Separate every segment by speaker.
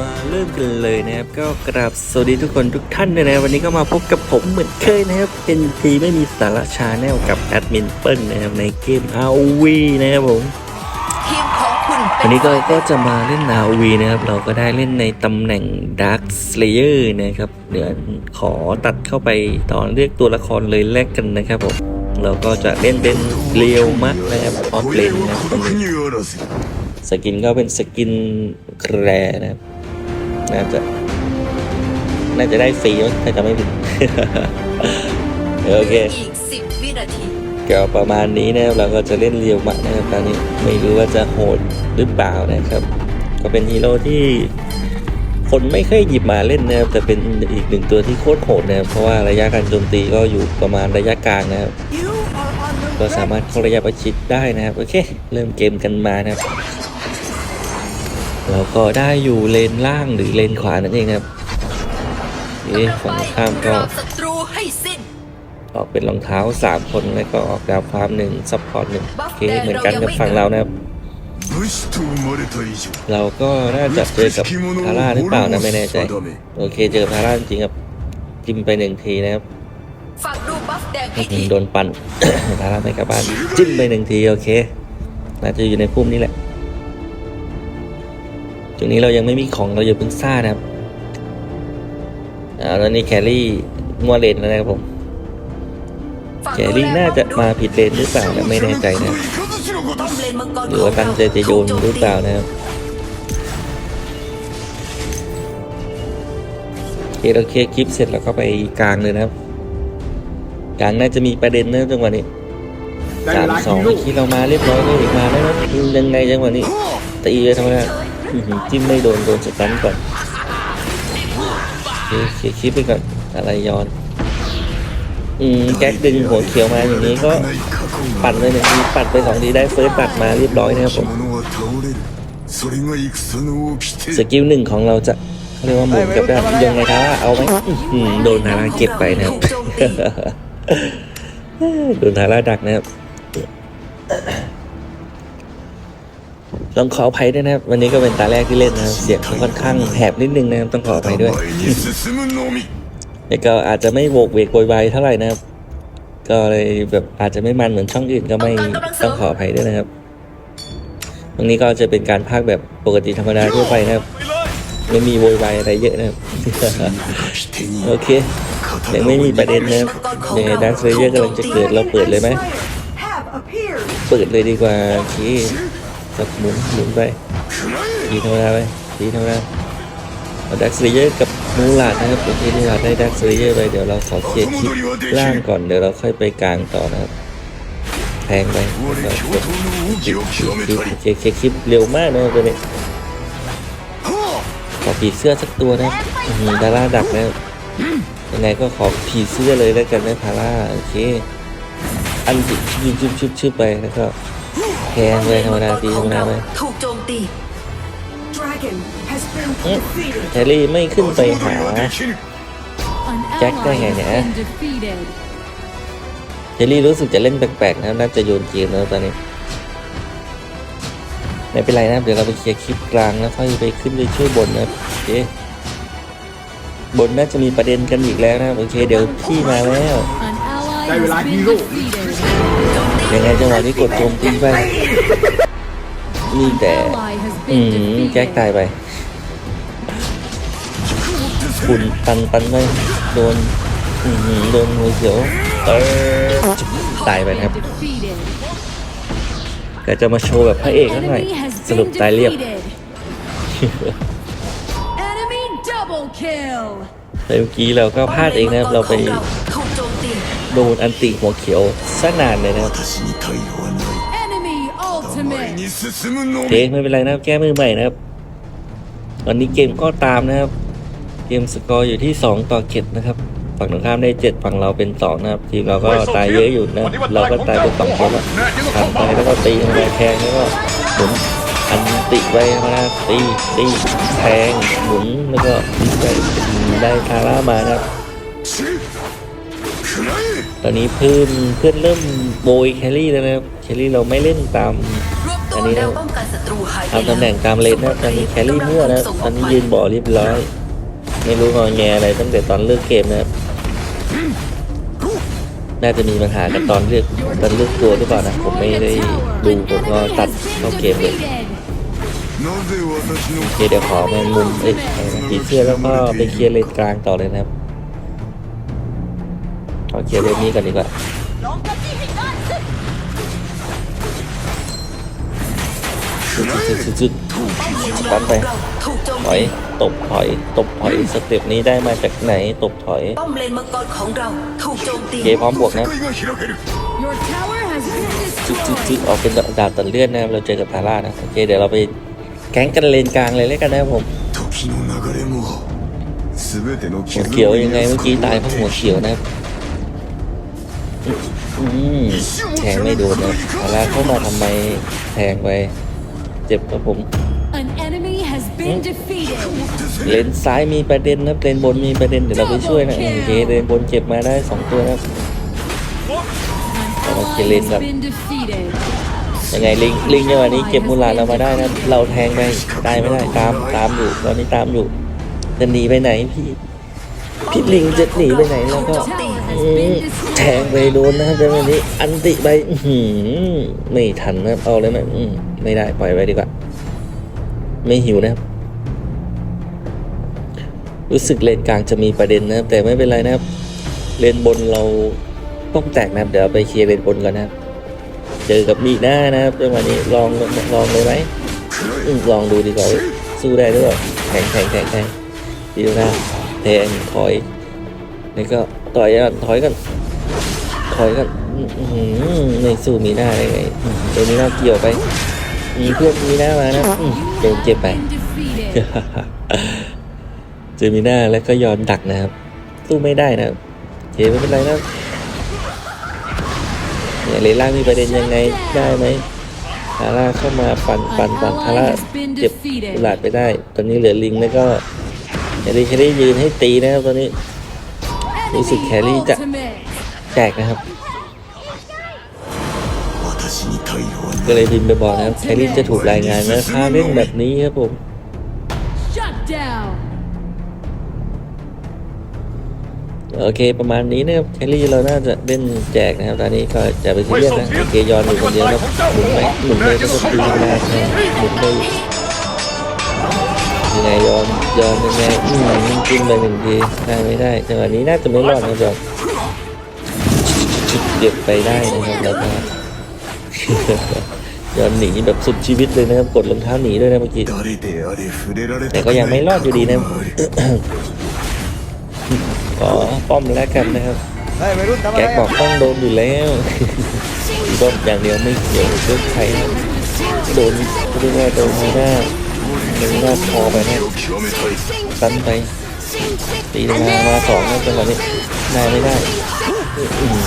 Speaker 1: มาเริ่มกันเลยนะครับ ก็กราบสวัสดีทุกคนทุกท่านเลยนะวันนี้ก็มาพบกับผมเหมือนเคยนะครับเป็นทีไม่มีสาระชาแนลกับแอดมินเปิ้ลนะครับในเกมอาวีนะครับผมวันนี้ก็ก็จะมาเล่นอาวีนะครับ เราก็ได้เล่นในตำแหน่ง Dark ลเยอร์นะครับ เดี๋ยวขอตัดเข้าไปตอนเรียกตัวละครเลยแรกกันนะครับผมเราก็จะเล่นเป็นเรียวมัดนะครับออฟเลนนะครับสกินก็เป็นสกินแกรนะครับ น่าจะ น่าจะได้ฟรีถ้าจะไม่ผิดโอเค
Speaker 2: อีกสิบวินาที
Speaker 1: ก็ประมาณนี้นะครับเราก็จะเล่นเรียวมะนะครับตอนนี้ไม่รู้ว่าจะโหดหรือเปล่านะครับ ก็เป็นฮีโร่ที่คนไม่ค่อยหยิบมาเล่นนะครับแต่เป็นอีกหนึ่งตัวที่โคตรโหดนะครับเพราะว่าระยะการโจมตีก็อยู่ประมาณระยะกลางนะครับก็สามารถเข้าระยะประชิดได้นะครับโอเค เริ่มเกมกันมานะครับ เราก็ได้อยู่เลนล่างหรือเลนขวานั่นเองครับเอ๊ฝั่งข้ามก็ออกเป็นรองเท้า 3 คนแล้วก็ออกดาวฟาร์มหนึ่งซับพอร์ตหนึ่งโอเคเหมือนกันกับฝั่งเรานะครับ เราก็น่าจะเจอกับทาร่าหรือเปล่านะไม่แน่ใจ โอเคเจอทาร่าจริงครับจิ้มไปหนึ่งทีนะครับ
Speaker 2: ถึง
Speaker 1: โดนปั่นทาร่าไม่กลับบ้านจิ้มไปหนึ่งทีโอเคน่าจะอยู่ในพุ่มนี้แหละ ตรงนี้เรายังไม่มีของเราอยู่เพิ่งซ่านะครับอ่าแล้วนี่แคลรี่มัวเลนแล้วนะครับผมแคลรี่น่าจะมาผิดเลนหรือเปล่านะไม่แน่ใจนะหรือว่าตันงใจจะโยนหรือเปล่านะครับเคเราเคคลิปเสร็จแล้วก็ไปกลางเลยนะครับ กลางน่าจะมีประเด็นนื่องจังหวะนี้สามสองที่เรามาเรียบร้อยเลยมาแล้วนะยังไงจังหวะนี้ตีเลยทำไมนะ จิ้มไม่โดน โดนสตันก่อนเขียคลิปไปก่อนอะไรย้อน อืม แก๊กดึงหัวเขียวมาอย่างนี้ก็ปัดเลยหนึ่งทีปัดไปสองทีได้เฟิร์สปัดมาเรียบร้อยนะครับผมสกิลหนึ่งของเราจะเรียกว่าหมุนกับด้ายังไงครับเอาไหมโดนนาราเก็บไปนะครับ
Speaker 2: โด
Speaker 1: นนาราดักนะครับ ต้องขออภัยด้วยนะครับ วันนี้ก็เป็นตาแรกที่เล่นนะเสียงค่อนข้างแหบนิดนึงนะครับต้องขออภัยด้วยแล้วก็อาจจะไม่โวกเวกโวยวายเท่าไหร่นะครับ ก็เลยแบบอาจจะไม่มันเหมือนช่องอื่นก็ไม่ต้องขออภัยด้วยนะครับตรงนี้ก็จะเป็นการพากแบบปกติธรรมดาทั่วไปนะครับไม่มีโวยวายอะไรเยอะนะโอเคยังไม่มีประเด็นนะครับในดันเซอร์เยอร์กำลังจะเกิดเราเปิดเลยไหมเปิดเลยดีกว่าโอเค ครับหมุนหมุนไปยีธรรมดาไปยีธรรมดาเอาดักสเลเยอะกับมูลาดนะครับผมที่มูลาดได้ดักสเลเยอะไปเดี๋ยวเราขอเคลียร์คลิปล่างก่อนเดี๋ยวเราค่อยไปกลางต่อนะครับแทงไปเคลียร์คลิปเร็วมากนะครัตัวนี้ขอผีเสื้อสักตัวนะดาร่าดักแล้ยังไงก็ขอผีเสื้อเลยแล้วกันนะพาร่าโอเคอันชุบชุบชุบชุบไปแล้วก็ พ้เว้ยธรรมดาตีธรรมดาเว้ย
Speaker 2: ถูกโจมตี
Speaker 1: แฮร์รี่ไม่ขึ้นไปหา
Speaker 3: แจ็
Speaker 1: ค
Speaker 4: ได้
Speaker 1: ไงเนี่
Speaker 4: ย
Speaker 1: เฮลี่รู้สึกจะเล่นแปลกๆนะน่าจะโยนเกมแล้วตอนนี้ ไม่เป็นไรนะ เดี๋ยวเราไปเคลียร์คลิปกลางแล้วค่อยไปขึ้นไปช่วยบนนะโอเคบนน่าจะมีประเด็นกันอีกแล้วนะ โอเค เดี๋ยวพี่มาแล้ว
Speaker 4: ได้เวลาฮีโร่
Speaker 1: ยังไงจังหวะนี้กดโจมตีไปนี่แต่
Speaker 4: Ally has
Speaker 1: อื
Speaker 4: been
Speaker 1: มแจ็คตาย
Speaker 4: defeated.
Speaker 1: ไป คุณปันปันไปโดนอือหือโดนหัวเขียวเออตายไปนะครับ
Speaker 4: Defeated.
Speaker 1: แต่จะมาโชว์แบบพระเอกกันหน่อย
Speaker 4: Enemy has
Speaker 1: สรุป
Speaker 4: been
Speaker 1: ตายเรียบ
Speaker 4: defeated. Enemy double kill.
Speaker 1: แต่เมื่อกี้เราก็พลาดเองนะครับเราไป
Speaker 2: ถูกโจมตี
Speaker 1: โดนอันติหัวเขียวสักนานเลยนะครับเท
Speaker 3: ค
Speaker 1: ไม่เป็นไรนะครับแก้มือใหม่นะครับตอนนี้เกมก็ตามนะครับ เกมสกอร์อยู่ที่ 2 ต่อเจ็ดนะครับ ฝั่งตรงข้ามได้ 7 ฝั่งเราเป็น 2 นะครับ ทีมเราก็ตายเยอะอยู่นะเราก็ตายเป็นสองคนแล้วทำไปแล้วก็ตีทำไปแทงแล้วก็หมุนอันติไว้นะตีตีแทงหมุนแล้วก็ได้คาร่ามานะครับ ตอนนี้เพื่อนเพื่อนเริ่มโบยแคลรี่แล้วนะครับแคลรี่เราไม่เล่นตามอันนี้นะ
Speaker 2: ตา
Speaker 1: มตำแหน่งตามเลนนะตอนนี้แคลรี่มั่วนะตอนนี้ยืนบ่อเรียบร้อย ไม่รู้งอแงอะไรตั้งแต่ตอนเลือกเกมนะครับน่าจะมีปัญหากับตอนเลือกตอนเลือกตัวหรือเปล่านะผมไม่ได้ดูผมก็ตัดเข้าเกมเลยโอเคเดี๋ยวขอแมงมุมเอ็ดผีเสื้อแล้วก็ไปเคลียร์เลนกลางต่อเลยนะครับ เาเคลียร์เวฟนี้กันดีกว่าจึ๊กตัดไป
Speaker 2: ถ
Speaker 1: อย
Speaker 2: ต
Speaker 1: บถอยตบถอยสเต็ปนี้ได้มาจากไหนตบถอย
Speaker 2: ป้อมเลนมังกรของเราถูกโจมตี
Speaker 1: เกพร้อมบวกนะจึ๊ดจึ๊กออกเป็นดาบตัดเลือดนะครับเราเจอกับทาร่านะโอเคเดี๋ยวเราไปแก๊งกันเลนกลางเลยแล้วกันนะครับผมหัวเขียวยังไงเมื่อกี้ตายเพราะหัวเขียวนะครับ อืมแทงไม่โดนนะทาร่าเข้ามาทำไมแทงไป เจ็บครับผม
Speaker 4: An enemy has been defeated.
Speaker 1: เลนซ้ายมีประเด็นนะเลนบนมีประเด็นเดี๋ยวเราไปช่วยนะโอเคเลนบนเจ็บมาได้สองตัวนะครับ
Speaker 4: An ally
Speaker 1: Okay, Lin
Speaker 4: has
Speaker 1: up.
Speaker 4: been defeated.
Speaker 1: ยังไงลิงลิงจังหวะนี้เก็บมูลาเรามาได้นะเราแทงไปตายไม่ได้ตามตามอยู่ตอนนี้ตามอยู่จะหนีไปไหนพี่ พี่ลิงจะหนีไปไหนแล้วก็แทงไปโดนนะครับจังหวะนี้ อันติไปหืไม่ทันนะครับเอาเลยไหมไม่ได้ปล่อยไว้ดีกว่า ไม่หิวนะครับ รู้สึกเลนกลางจะมีประเด็นนะครับ แต่ไม่เป็นไรนะครับ เลนบนเราต้องแตกนะครับเดี๋ยวไปเคลียร์เลนบนก่อนนะครับ เจอกับมีหน้านะครับจังหวะนี้ลองลองเลยไหมลองดูดีกว่าสู้ได้หรือเปล่าแข่งแข่งแข่งแข่งดีดูน้า แทงถอยแล้วก็ต่อยกันถอยกันถอยกันอื้อหือไม่สู้มีหน้าได้ไงอืมโดนมีหน้าเกี่ยวไปมีเพื่อนมีหน้ามานะอืมโดนเจ็บไปเจอมีหน้าแล้วก็ย้อนดักนะครับสู้ไม่ได้นะครับไม่เป็นไรนะเนี่ยเลล่างมีประเด็นยังไงได้ไหมทาร่าเข้ามาปั่นปั่นปั่นทาร่าเจ็บหลาดไปได้ ตอนนี้เหลือลิงแล้วก็ แครี่แครี่ยืนให้ตีนะครับตอนนี้รู้สึกแครี่จะแจกนะครับก็เลยพิมไปบอกนะครับแครี่จะถูกรายงานนะถ้าเล่นแบบนี้ครับผมโอเคประมาณนี้นะครับแครี่เราน่าจะเล่นแจกนะครับตอนนี้ก็จะไปเรียกนะโอเคยอนอยู่คนเดียวแล้วหมุนไปหมุนไปก็ตีธรรมดาหมุนไป ไงยอมยอมยังไงอืมจิ้มไปหนึ่งทีได้ไม่ได้จังหวะนี้น่าจะไม่รอดนะจอมเก็ดไปได้นะครับแล้วก็ยอมหนีแบบสุดชีวิตเลยนะครับกดรองเท้าหนีด้วยนะเมื่อกี้แต่ก็ยังไม่รอดอยู่ดีนะก็ป้อมแล้วกันนะครับแกบอกต้องโดนอยู่แล้วป้ออย่างเดียวไม่เกี่ยวเรื่องใครโดนเรื่องอะไรโดนไม่ได้ หนึ่งงอกพอไปเนี่ยสั้นไปตีลงมามาสองน่ยจังหวะนี้นายไม่ได้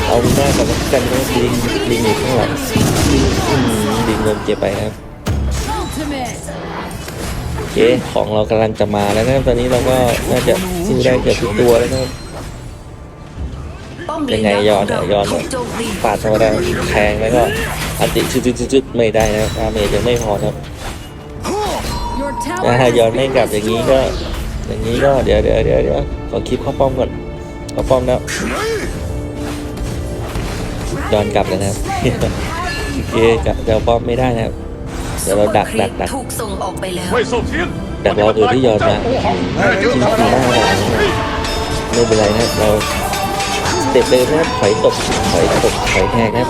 Speaker 1: เอาไม่ได้กับกันก็ดิงดิงอีกข้างหลังดิงเงินเจ็บไปครับเคของเรากำลังจะมาแล้วนะตอนนี้เราก็น่าจะสู้ได้เกือบทุกตัวแล้วนรับยังไงย้อนเนี่ย
Speaker 2: ย้
Speaker 1: อ
Speaker 2: นเนี่
Speaker 1: ปาดธรรมดาแทงแล้วก็อันติจุดๆไม่ได้นะดาเมจยังไม่พอครับ
Speaker 4: นะ
Speaker 1: ฮะย้อนไม่กลับอย่างนี้ก็ อย่างนี้ก็เดี๋ยวเดี๋ยวเดี๋ยวเดี๋ยวขอคลิปเข้าป้อมก่อนเข้าป้อมแล้วย้อนกลับแล้วนะครับโอเคจะจะป้อมไม่ได้นะครับเดี๋ยวเราดักดักดัก
Speaker 2: ถูกส่งออกไปแล้ว
Speaker 1: ดักรอตัวที่ย้อนมาจริงๆหน้าเราไม่เป็นไรนะเราเต็บเลยนะถอยตกถอยตกถอยแทงนะ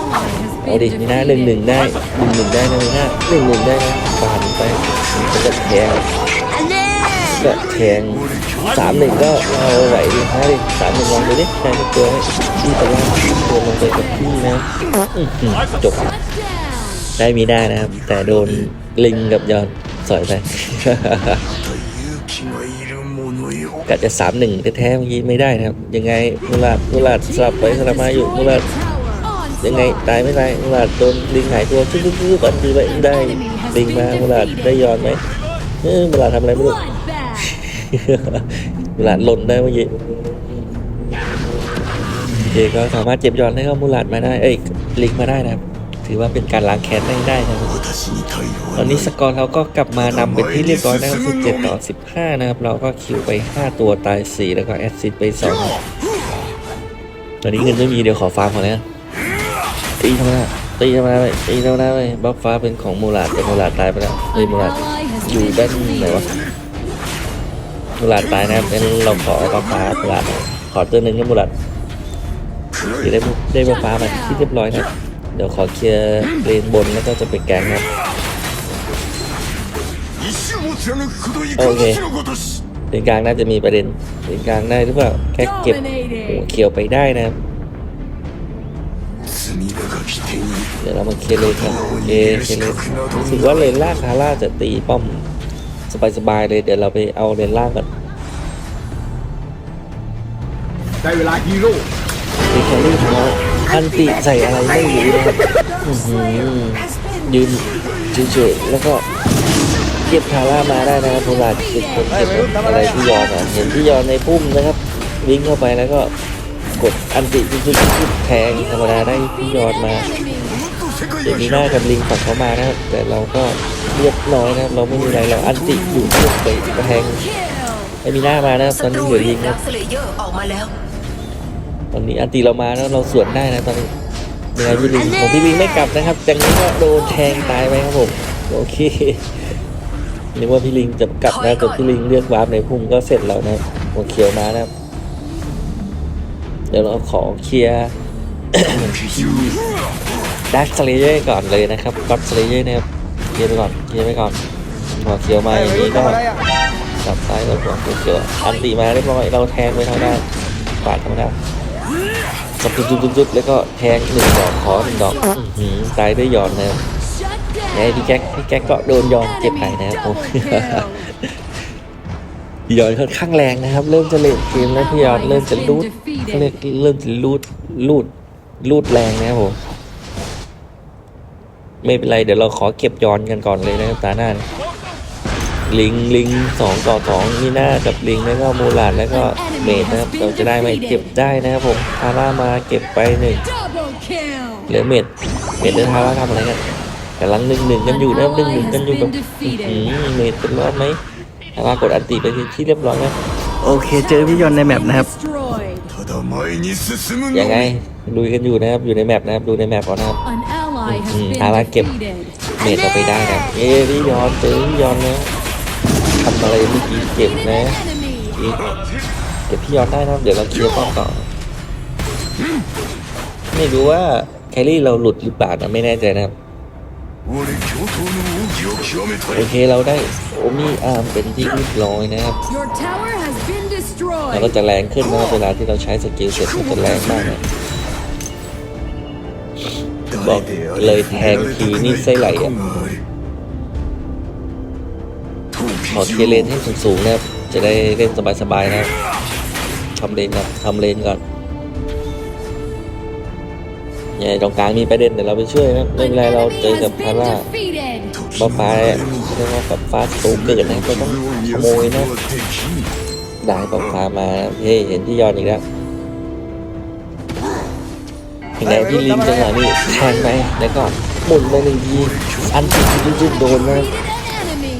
Speaker 1: เอาดิมีหน้าหนึ่งหนึ่งได้หนึ่งหนึ่งได้นะมีหน้าหนึ่งหนึ่งได้นะผ่านไป จะแทงก็แทงสามหนึ่งก็เราไหวดีฮะดิสามหนึ่งลองดูดิแทงตัวให้พี่ตะล่อนตัวลงไปกับพี่นะจบได้มีได้นะครับ แต่โดนลิงกับยอนสอยไปกะจะสามหนึ่งแท้ๆเมื่อกี้ไม่ได้นะครับ ยังไงมุลาดมุลาดสลับไปสลับมาอยู่มุลาดยังไงตายไม่ได้มุลาดโดนลิงหายตัวชึ้งๆกันดูไปได้ ดิงมาบุลาดได้ย้อนไหมเอลาดทำอะไรไม่รู้บุลาดหล่นได้เมื่อกี้เจก็สามารถเจ็บย้อนให้กับมูลาดมาได้ เอ้ยลิกมาได้นะครับ ถือว่าเป็นการล้างแค้นได้นะครับตอนนี้สกอร์เราก็กลับมานำเป็นที่เรียบร้อยนะครับ17ต่อ 15 นะครับ เราก็คิวไปห้าตัวตายสี่แล้วก็แอดซิดไปสองตอนนี้เงินไม่มีเดี๋ยวขอฟาร์มก่อนนะตีทำไม ตีธรรมดาไปตีธรรมดาไปบัฟฟ้าเป็นของมูลาดแต่มูลาดตายไปแล้วเฮ้ยมูลาดอยู่ด้านไหนวะมูลาดตายนะเป็นเราขอบัฟฟ้ามูลาดขอตัวหนึ่งก็มูลาดเดี๋ได้ได้บัฟฟ้าไปที่เรียบร้อยนะเดี๋ยวขอเคลียร์เลนบนแล้วก็จะไปแก๊งครับ
Speaker 3: โอเค
Speaker 1: เลนกลางน่าจะมีประเด็นเลนกลางได้หรือเปล่าแค่เก็บหัวเขียวไปได้นะครับ เดี๋ยวเรามาเคลียร์เลนครับโอเคเคลียร์เลนรู้สึกว่าเลนล่างคาร่าจะตีป้อมสบายๆเลย เดี๋ยวเราไปเอาเลนล่างก่อน
Speaker 5: ได้เวลาฮีโร่
Speaker 1: เอแครี่ของเราอันติใส่อะไรไม่รู้นะครับยืนเฉยๆแล้วก็เก็บคาร่ามาได้นะครับเพราะว่าเก็บคนเก็บอะไรที่ยอนเห็นที่ยอนในพุ่มนะครับวิ่งเข้าไปแล้วก็ กดอันติจุดๆๆแทงธรรมดาได้ที่ยอนมา
Speaker 4: Enemy.
Speaker 1: เดี๋ยวมีหน้ากับลิงฝั่งเขามานะครับแต่เราก็เรียบร้อยนะครับ เราไม่มีอะไรเราอันติอยู่เพื่อไปแทง
Speaker 4: Kill.
Speaker 1: ไม่มีหน้ามานะครับต
Speaker 2: ศั
Speaker 1: อน
Speaker 2: ต
Speaker 1: นี้
Speaker 2: รู
Speaker 1: เหลือ
Speaker 2: เรี
Speaker 1: ลิ
Speaker 2: ย
Speaker 1: ง
Speaker 2: กดั
Speaker 1: นะ
Speaker 2: กสเลเยอร์ออกมาแล้ว
Speaker 1: ตอนนี้อันติเรามาแล้วเราสวนได้นะตอนนี้ยังไงพี่ลิงผมพี่ลิงไม่กลับนะครับจากนี้ก็โดนแทงตายไปครับผมโอเคนึกว่าพี่ลิงจะกลับนะแต่พี่ลิงเลือกวาร์ปในพุ่มก็เสร็จแล้วนะครับหัวเขียวมานะครับ เดี๋ยวเราขอเคลียร์ดักสเลเยอร์ก่อนเลยนะครับก็สเลเยอร์นะครับเคลียร์ไปก่อนเคลียร์ไปก่อนหัวเขียวมาอย่างนี้ก็จับซ้ายเราหัวเขียวอันตีมาเรียบร้อยเราแทงไปทางด้านปาดธรรมดาสับจุบจุบๆๆแล้วก็แทงหนึ่งดอกขอหนึ่งดอกตายด้วยหยอนนะครับไง
Speaker 4: down.
Speaker 1: พี่แก๊กพี่แก๊กก็โดนยอนเก็บไปนะครับผม
Speaker 4: Double kill.
Speaker 1: ยอนค่อนข้างแรงนะครับ เริ่มจะเล่นเกมแล้วพี่ยอนเริ่มจะรูดเขาเรียกเริ่มจะรูดรูดรูดแรงนะครับผมไม่เป็นไรเดี๋ยวเราขอเก็บยอนกันก่อนเลยนะครับตาหน้านะลิงลิงสองต่อสองมีหน้ากับลิงแล้วก็มูลาดแล้วก็เมดนะครับเราจะได้ไหมเก็บได้นะครับผมทาร่ามาเก็บไปหนึ่ง
Speaker 4: Double kill.
Speaker 1: เหลือเมดเมดเดินทาร่าทำอะไรกันกำลังหนึ่งหนึ่งกันอยู่นะครับหนึ่งหนึ่งกันอยู่กับอื้อหือเมดเป็นรอดไหม แต่ว่ากดอันตีไปที่เรียบร้อยแล้โอเค เจอพี่ยนต์ในแมปนะครับ ยังไงดูกันอยู่นะครับ อยู่ในแมปนะครับ ดูในแมปก่อนนะครับ
Speaker 4: อารา
Speaker 1: เก็
Speaker 4: บ
Speaker 1: เมทเราไปได้นะเอ้พี่ยอนเจอพี่ยอนนะทำอะไรเมื่อกี้เก็บนะเก็บพี่ยอนได้นะเดี๋ยวเราเคลียร์ป้อมต่อไม่รู้ว่าแคลรี่เราหลุดหรือเปล่านะไม่แน่ใจนะครับ โอเคเราได้โอมีอาร์มเป็นที่เรียบร้อยนะครับเราก็จะแรงขึ้นนะเวลาที่เราใช้สกิลเสร็จก็จะแรงมากนะบอกเลยแทงทีนี่ไส้ไหลอะขอเทเลนให้สูงๆนะครับจะได้เล่นสบายๆนะทำเลนก่อนทำเลนก่อน อย่าตรงกลางมีประเด็นเดี๋ยวเราไปช่วยนะไม่เป็นไรเราเจอกับพาร่า
Speaker 4: defeated.
Speaker 1: บ้าฟ้าเรียกว่ากับฟ้าตูเกิดนะก็ต้องขโมยนะได้บ้าฟ้ามาเฮ้ยเห็นที่ยอนอีกแล้วยังไงพี่ลิงจังหวะนี้แทงไปแล้วก็หมุนไปหนึ่งทีอันติดจุดๆโดนนะ
Speaker 4: Defeated an enemy.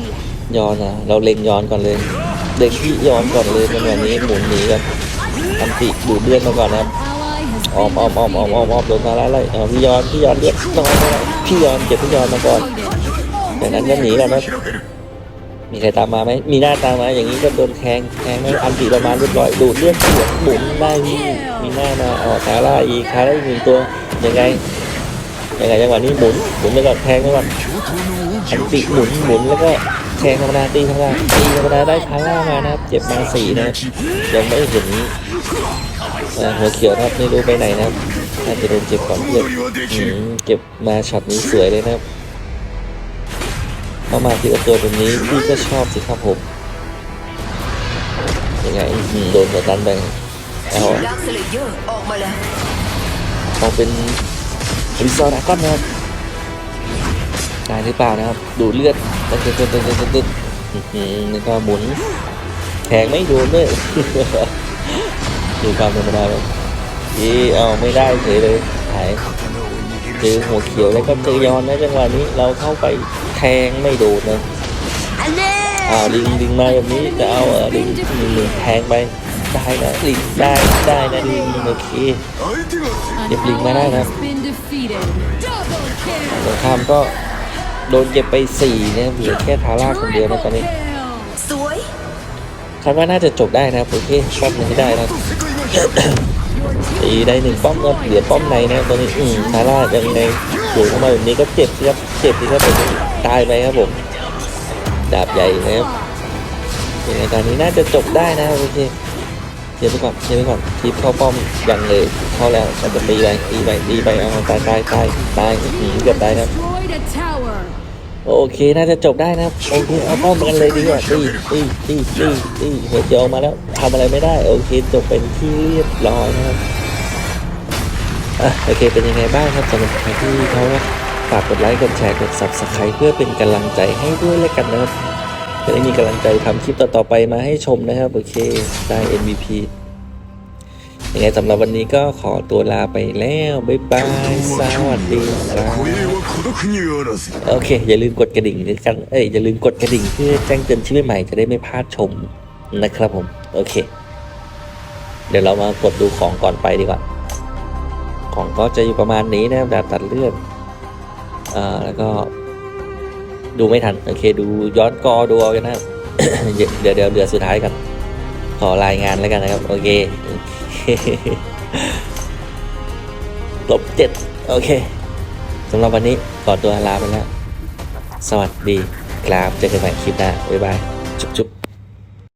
Speaker 1: ย้อนนะเราเล็งย้อนก่อนเลยเล็งที่ย้อนก่อนเลยจังหวะนี้หมุนหนีกันอันติดูดเลือดมาก่อนนะครับ
Speaker 4: Ally has
Speaker 1: ออมออมออมออมออมออมโดนมาแล้วไล่เอาพี่ยอนพี่ยอนเลือดน้อยพี่ยอนเก็บพี่ยอนมาก่อน
Speaker 4: defeated.
Speaker 1: จากนั้นก็หนีกันนะมีใครตามมาไหมมีหน้าตามมาอย่างนี้ก็โดนแทงแทงแล้วอันติเรามาเรียบร้อยดูดเลือดเสียหมุนได้มีมีหน้ามาเอคาร่าอีคาร่าอีกหนึ่งตัวยังไงยังไงจังหวะนี้หมุนหมุนไปก่อนแทงไปก่อนอันติหมุนหมุนแล้วก็แทงธรรมดาตีธรรมดาตีธรรมดาได้พาร่ามานะครับเจ็บมาสี่นะยังไม่เห็นเอ่อ หัวเขียวนะครับไม่รู้ไปไหนนะครับน่าจะโดนเจ็บก่อนเพื่อนเก็บมาช็อตนี้สวยเลยนะครับเข้ามาทีละตัวแบบนี้พี่ก็ชอบสิครับผมยังไงโดนหัวตันไปเอา
Speaker 2: ดักสเลเยออกมา
Speaker 1: เอาเป็นริซอร์ดากอนนะครับตายหรือเปล่านะครับ ดูเลือดตึ๊ดตึ๊ดตึ๊ดตึ๊ดตึ๊ดแล้วก็หมุนแทงไม่โดนด้วย ดูความธรรมดาเลยอีอเอาไม่ได้เฉยเลยหายเจอหัวเขียวแล้วก็เจอย้อนนะจังหวะนี้เราเข้าไปแทงไม่โดนนะ
Speaker 2: อ่า
Speaker 1: วลิงลิงมาแบบนี้จะเอาลิงลิงลิงแทงไปได้นะลิงได้ได้นะลิงโอเค
Speaker 3: เก็
Speaker 1: บลิ
Speaker 4: ง
Speaker 1: มา
Speaker 4: ได้นะ
Speaker 1: สงครามก็โดนเก็บไป4นะเหลือแค่ทาร่าคนเดียวนะตอนนี้ คาดว่าน่าจะจบได้นะครัโอเคป้อมนี้ได้นะตีได้หนึ่งป้อมครับเหลือป้อมในนะตอนนี้อืมทาร่ายังในถูกเข้ามาแบบนี้ก็เจ็บครับเจ็บที่เขาไปตายไปครับผมดาบใหญ่นะครับยังตอนนี้น่าจะจบได้นะโอเคเดี๋ยวไปก่อนเดี๋ยวไปก่อนทิปเข้าป้อมยังเลยเข้าแล้วจะตีไปตีไปตีไปเอาตายตายตายตายหนีเกือบตายครับ โอเค น่าจะจบได้นะครับโอเคเอาป้อมกันเลยดีกว่าตีตีตีตีตีหัวเจียวออกมาแล้วทำอะไรไม่ได้ โอเค จบเป็นที่เรียบร้อยนะครับอะโอเค เป็นยังไงบ้างครับสำหรับใครที่เขาฝากกดไลค์กดแชร์กด subscribe เพื่อเป็นกำลังใจให้ด้วยแล้วกันนะครับจะได้มีกำลังใจทำคลิปต่อๆไปมาให้ชมนะครับ โอเค ได้ MVP ยังไงสำหรับวันนี้ก็ขอตัวลาไปแล้ว บ๊ายบาย สวัสดีครับโอเค อย่าลืมกดกระดิ่งด้วยกัน เอ้ย อย่าลืมกดกระดิ่งเพื่อแจ้งเตือนชื่อใหม่จะได้ไม่พลาดชมนะครับผม โอเค เดี๋ยวเรามากดดูของก่อนไปดีกว่า ของก็จะอยู่ประมาณนี้นะแบบตัดเลือดอ่าแล้วก็ดูไม่ทัน โอเค ดูย้อนกอดูเอากันนะเดี๋ยวเดี๋ยวเดือสุดท้ายกัน ขอรายงานแล้วกันนะครับ โอเค ลบเจ็ดโอเคสำหรับวันนี้ขอตัวลาไปแล้ว สวัสดีครับ เจอกันใหม่คลิปหน้า บ๊ายบาย จุ๊บจุ๊บ